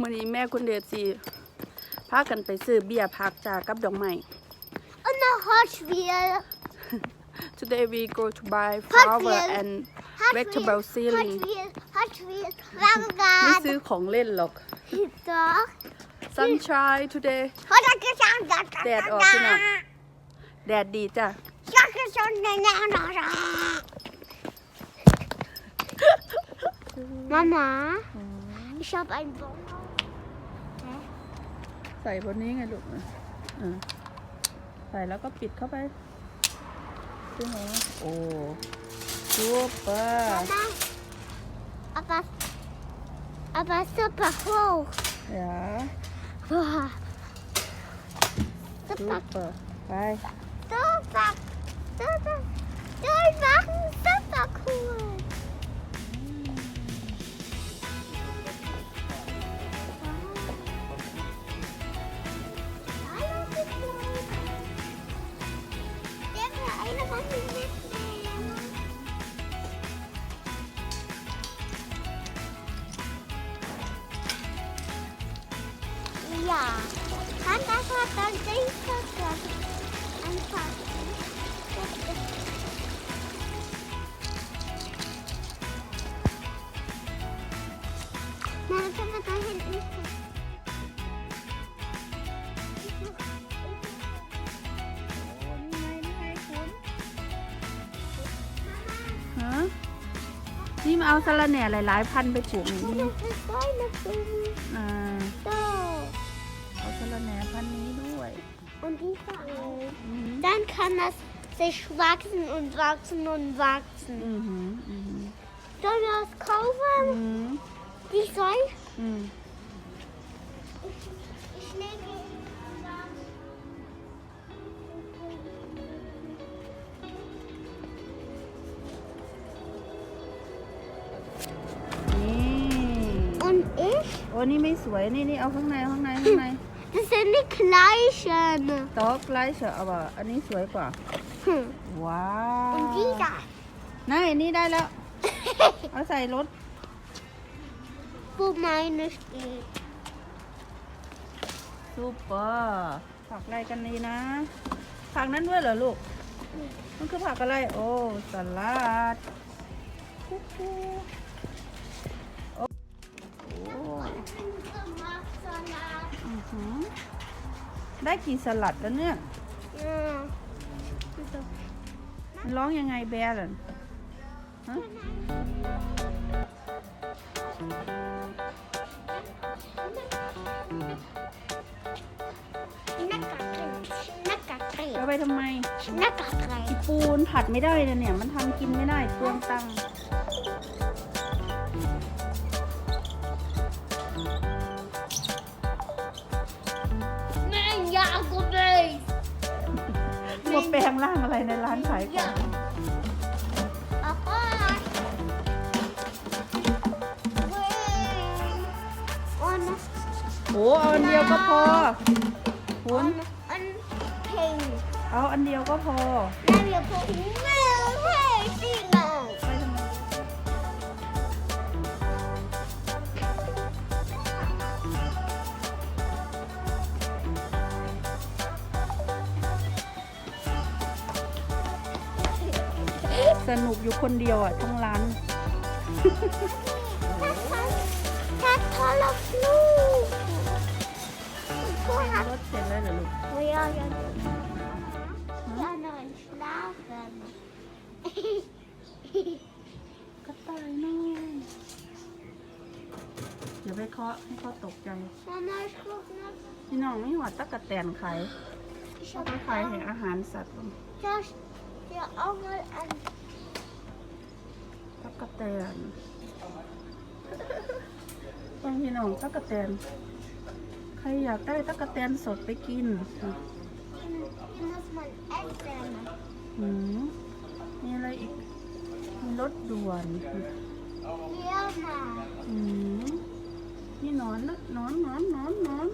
มื่อนี้แม่คุณเดชสีพากันไปซื้อเบียร์ผักจากกับดอกไม้ Und noch Hotwheel. Today we go to buy flower Hotwheel. and vegetable ceiling Hotwheel. Hotwheel. ไม่ Rangard. ซื้อของเล่นหรอก Doch. sunshine today Hat er gesagt, dass Der hat auch genau. แดดดีจ้ะ Sag es schon, nein, nein, nein. Mama, ich habe einen Bon. ใส่บนนี้ไงลูกเออใส่แล้วก็ปิดเข้าไปใช่ไหมโอ้ซูเปอร์ Mama, aber, aber super hoch. เดี๋ยว Boah. ซู Super, เปอร์ไป super, super. Die machen super cool. Hallo, Ja, kann das hat dann sicher einfach. Na, dann können wir da hinten. ฮะนี่มาเอาสะระแหน่หลายๆ พันไปปลูกอย่างนี้ Das ist deine Blume. อ่า So. เอา สะระแหน่พันนี้ด้วย Und diese auch. อือหือ Dann kann das sich wachsen und wachsen und wachsen. อือหืออือหือ Sollen wir das อื kaufen? ม Die soll? อืม Ich lege ihn zusammen. นี่ Und ich? โอ้นี่ไม่สวย นี่นี่เอาข้างในข้างในข้างใน Das sind die gleichen. ตอกไลท์เฉอะเอาว่ะอันนี้สวยกว่า Hm. ว้าว Und dieser. นี่นี่ได้แล้ว เอาใส่รถ Wo meine steht. ซูเปอร์ผักอะไรกันนี่นะ ผักนั้นด้วยเหรอลูก มันคือผักอะไร โอ้สลัดคุกคู ได้กี่สลัดแล้วเนี่ย Ja. มันร้องยังไงแบร์ล่ะฮะ Schnackertrein. เอาไปทำไม Schnackertrein. อีปูนผัดไม่ได้นะเนี่ย มันทำกินไม่ได้เปลืองตังค์านขายของ Papa. Und, โอ้เอาอันเดียวก็พอคุณ und, und pink. เอาอันเดียวก็พอ Nein, wir gucken. Hey, สนุกอยู่คนเดียวอะทั้งร้าน Das tolle Flug. Du ร hast ถเสร็จแล้วเหรอลูก Oh ja, ja. Ja, noch ein Schlafen. กระต่ายน้อยเดี๋ยวไปเคาะให้เขาตกใจ Mama, ich guck noch. พี่น้องไม่หอดตะกะแตนขาย Ich เขา hab ไปขายให้อาหารสัตว์บ้าง das dir auch mal an. ตะกะแตนต้องพี่น้องตะกะแตน ใครอยากได้ตะกะแตนสดไปกิน Die muss man essen. หืมมีอะไรอีกมีรถด่วน Hier mal. หืมนี่หนอนนะหนอนหนอนหนอนหนอน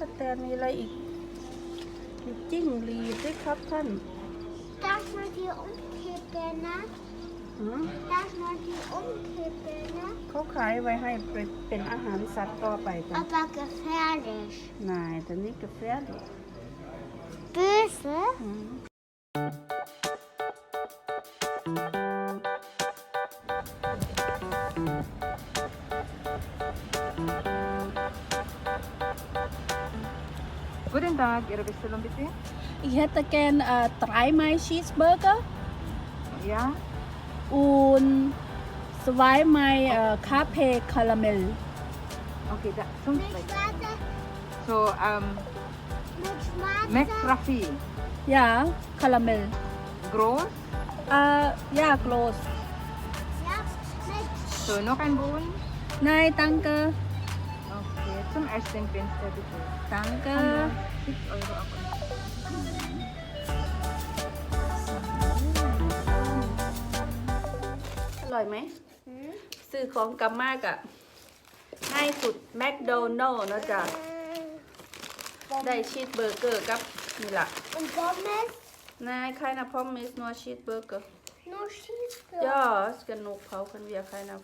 ตะกะแตนมีอะไรอีกมีจิ้งหรีดด้วยครับท่าน Das darf man die umkippen, ne? หือ Darf man die umkippen, ne? เขาขายไว้ให้เป็นเป็นอาหารสัตว์ต่อไปจ้ะ Aber gefährlich. นายแต่นี่กาแฟดิ Böse? อืม Guten Tag, Ihre Bestellung bitte? Ich hätte gern äh, dreimal Cheeseburger Ja, und zweimal äh, Kaffee Karamell. okay, da, zum Mit Schwarze, So, ähm, mit Schwarze. McRaffy, Ja, Karamell. groß. Äh, ja, groß. Ja, mit So, noch ein Bohnen. Nein, danke. Okay, zum ersten Fenster bitte. Danke. 6 Euro ab. อร่อยไหม Hm? ซื้อของกลับมากอะง่ายสุดแมคโดนัลล์นะจ๊ะ ได้ชีสเบอร์เกอร์กับนี่ล่ะ Und Pommes? นายใครนะพร้อมมิสนัวชีสเบอร์เกอร์ Nur Cheeseburger. Ja, es genug brauchen wir keine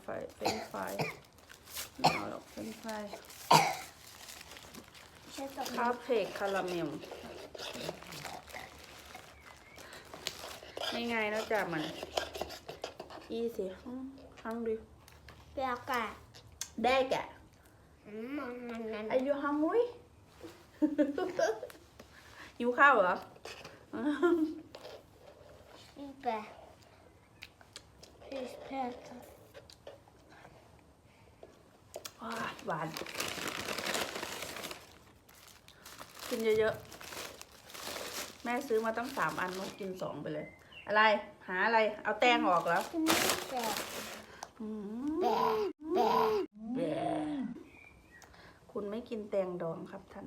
Fe- French Fry. Ja, doch, French Fry. Ich esse doch nicht. Kaffee Karamell ง่ายๆนะจ๊ะมัน easy ฮังดิ Burger. ได้แกะ Mm, mm, mm, Are you hungry หิวข้าวเหรอ Liebe. Cheeseburger. ว้าหวาน กินเยอะๆ แม่ซื้อมาตั้งสามอันนกกินสองไปเลย อะไร หาอะไร เอาแตงออกแล้วคุณไม่กินแตงดองครับท่าน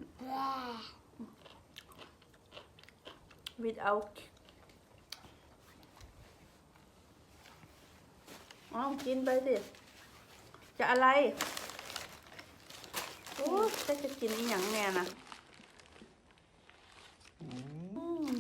without อ้าวกินไปสิ จะอะไร โอ้จะกินอหย่างแน่นะอืม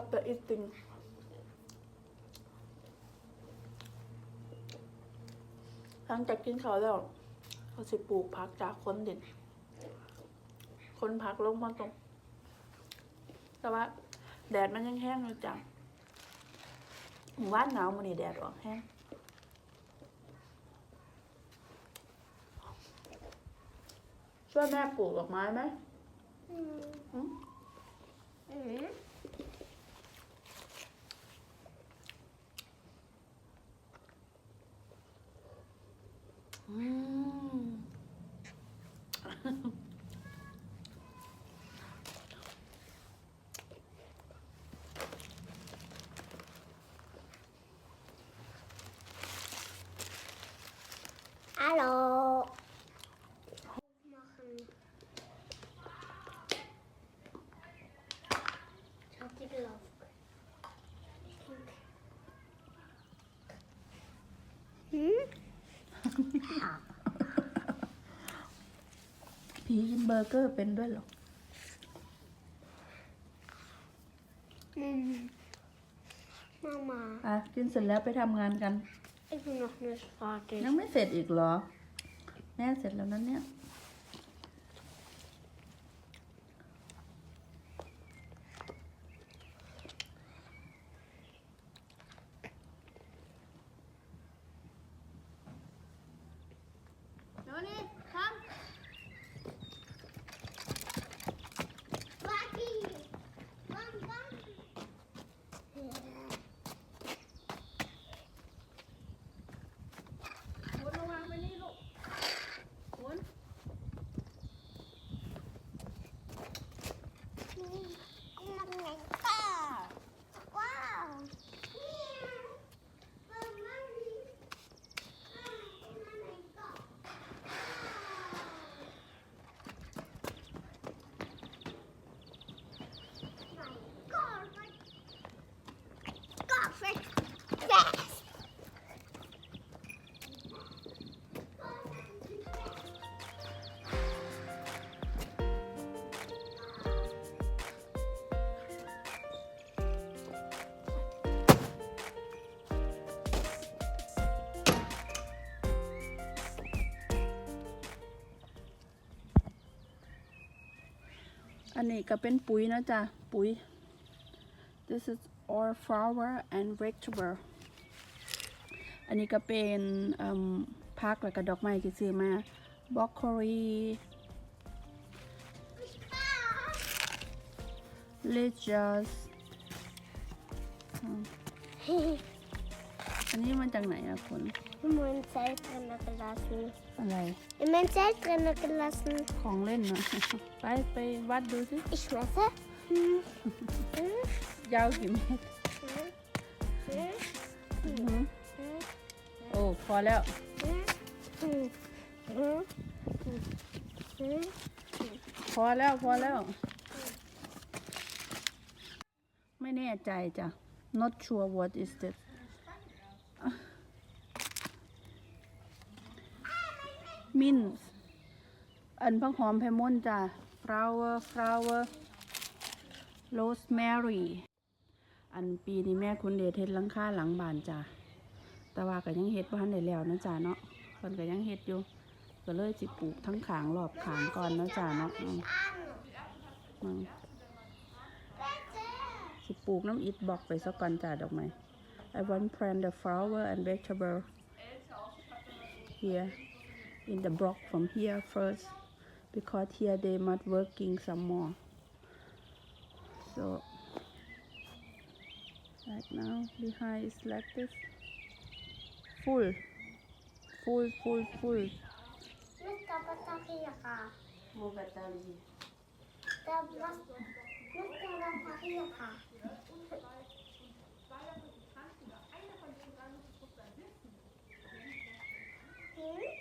after eating หลังจากกินข้าวแล้วเขาสิปลูกพักจากคนเด่น คนพักลงมาตรง แต่ว่า แดดมันยังแห้งอยู่จังหมู่บ้านหนาวมันนี่แดดออกแห้งช่วยแม่ปลูกดอกไม้ไหม Mm. Mm. Mm. อืม Hallo. Machen. Ich hab die gelaufen. Hm? ผีกินเบอร์เกอร์เป็นด้วยเหรอ Hm. Mama, อะ กินเสร็จแล้วไปทำงานกัน ich bin noch nicht fertig. ยังไม่เสร็จอีกเหรอ แม่เสร็จแล้วนั้นเนี่ย อันนี้ก็เป็นปุ๋ยนะจ๊ะ ปุ๋ย this is all flower and vegetable อันนี้ก็เป็นเอิ่มพักแล้วก็ดอกไม้ที่ซื้อมาบล็อกโคลีลิจัสอันนี้มันจากไหนอะคุณ In mein Zelt drinnen gelassen. อะไร In mein Zelt drinnen gelassen. ของเล่นเนาะไปไปวัดดูสิ Ich messe. Hm. Hm. ยาวกี่เมตร Hm. อือหือ Hm. โอ้พอแล้ว Hm. Hm. Hm. Hm. พอแล้วพอแล้ว ไม่แน่ใจจ้ะ not sure what is this มินอันพักหอมไพมอนจ้ะ flower flower rosemary อันปีนี้แม่คุณเดชเฮ็ดลังค่าหลังบานจ้ะ แต่ว่าก็ยังเฮ็ดบ้านได้แล้วนะจ้ะเนาะเพิ่นก็ยังเฮ็ดอยู่ ก็เลยสิปลูกทั้งขางรอบขางก่อนนะจ้ะเนาะสิปลูกน้ำอิฐบอกไปสักก่อนจ้ะดอกไม้ I want plant the flower and vegetable here in the block from here first because here they must working some more. So right now behind is like this. Full. Full full full hmm?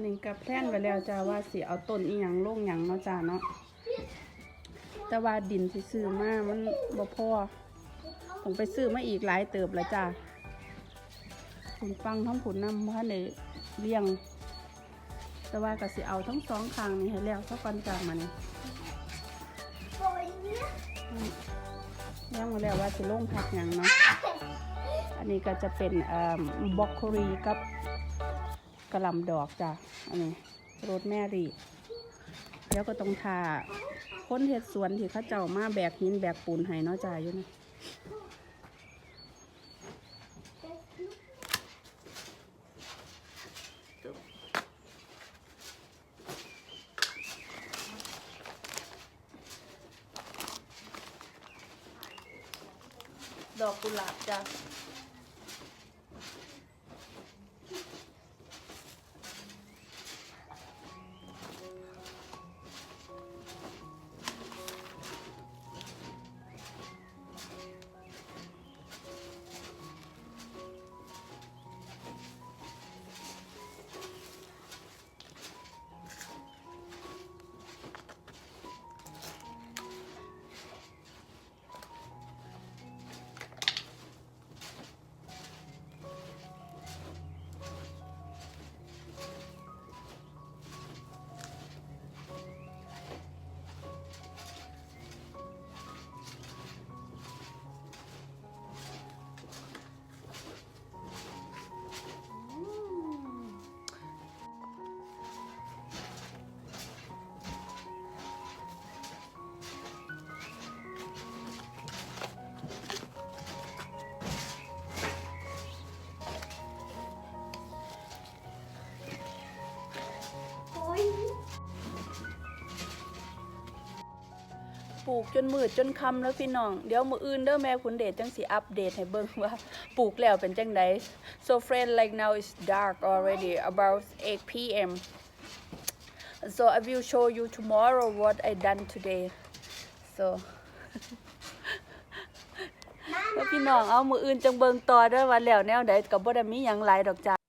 นนี้กับแพลนไว้แล้วจ้าว่าสิเอาต้นอีหยังลงหยังเนาะจ้าเนาะแต่ว่าดินที่ซื้อมามันบ่พอต้องไปซื้อมาอีกหลายเติบแล้วจ้าผลฟังทั้งผลนำพันในเลี้ยง แต่ว่าก็สิเอาทั้งสองข้างนี่ให้แล้วซะก่อนจ้ามัน Boy, ย่างมาแล้วว่าสิลงผักหยังเนาะอันนี้ก็จะเป็นเอ่อบล็อกโครีกับ กระลำดอกจ้ะอันนี้โรสแมรี่แล้วก็ต้องทาค้นเห็ดสวนที่เขาเจ้ามาแบกหินแบกปูนให้เนาะจ้าอยู่นี่ดอกกุหลาบจ้ะ ลูกจนมืดจนคำแล้วพี่น้อง เดี๋ยวมืออื่นเด้อแม่คุณเดชจังสิอัปเดตให้เบิ่งว่าปลูกแล้วเป็นจังได so friend like now it's dark already about 8 p.m. so I will show you tomorrow what I done today so แล้วพี่น้องเอามืออื่นจังเบิงต่อเด้อว่าแล้วแนวใดก็บ่ได้มีหยังหลายดอกจ้า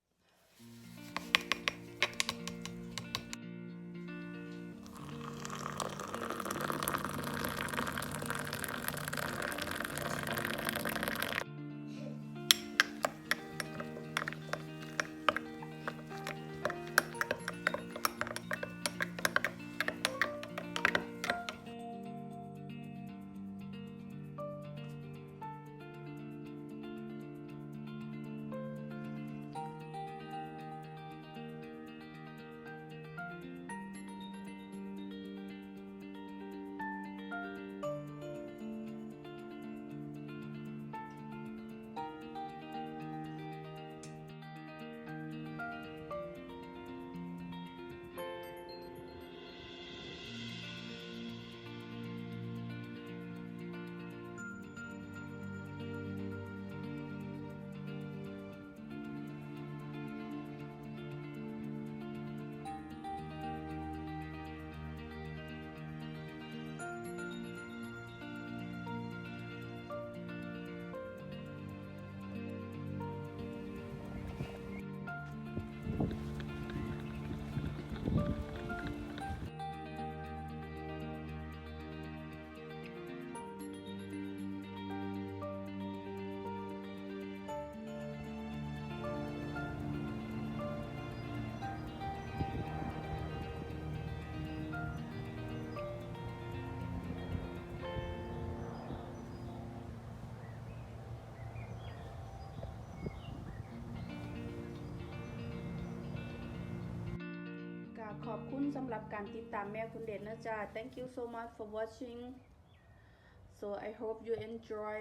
ขอบคุณสำหรับการติดตามแม่คุณเด่นนะจ๊ะ thank you so much for watching so I hope you enjoy